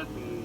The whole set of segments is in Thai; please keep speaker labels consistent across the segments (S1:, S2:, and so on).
S1: าพู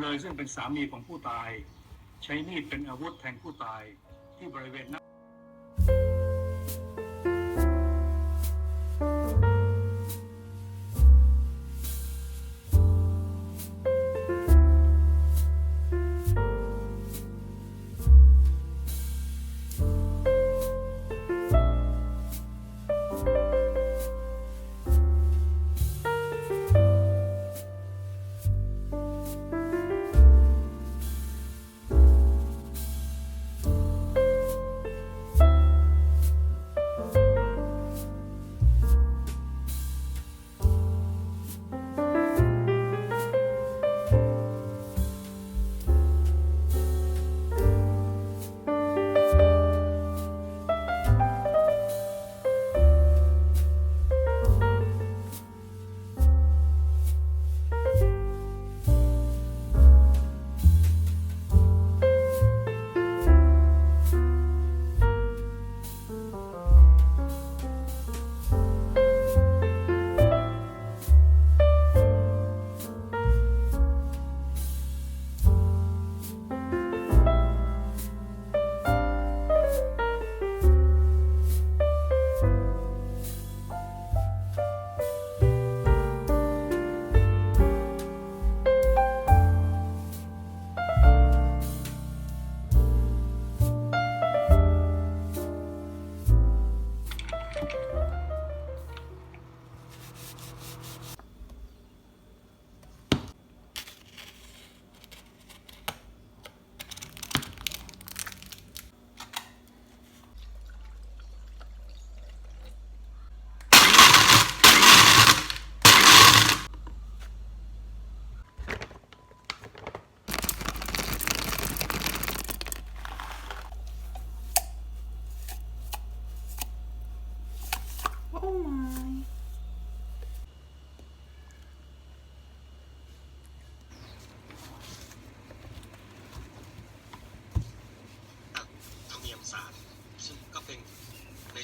S1: ำ
S2: เลยซึ่งเป็นสามีของผู้ตาย ใช้มีดเป็นอาวุธแทงผู้ตายที่บริเวณหน้า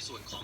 S3: ส่วนของ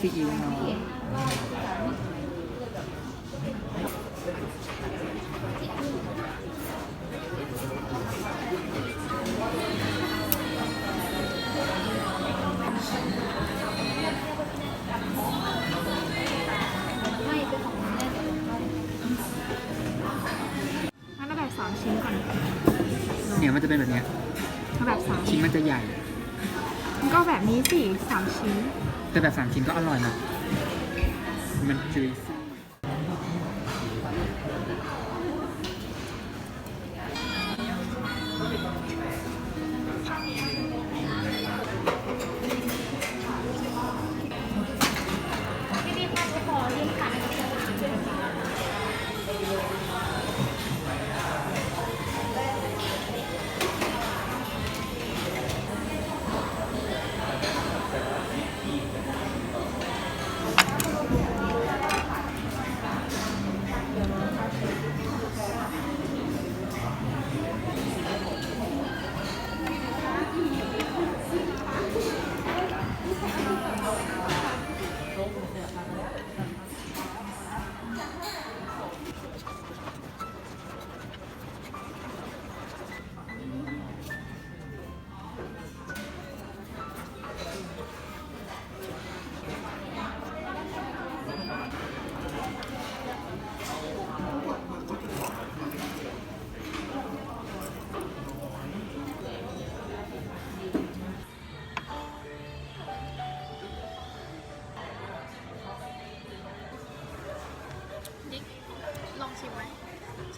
S4: ซีอิ๊วเนาะ
S5: งั้นเอาแบบสามชิ้นก่อน
S4: เนี่ยมันจะเป็นแบบเนี้ย
S5: เอาแบบสาม
S4: ชิ้นมันจะใหญ่
S5: ก็แบบนี้สิสามชิ้น
S4: แต่แบบสามชิ้นก็อร่อยนะมันจุยซี่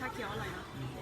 S5: ลองชิ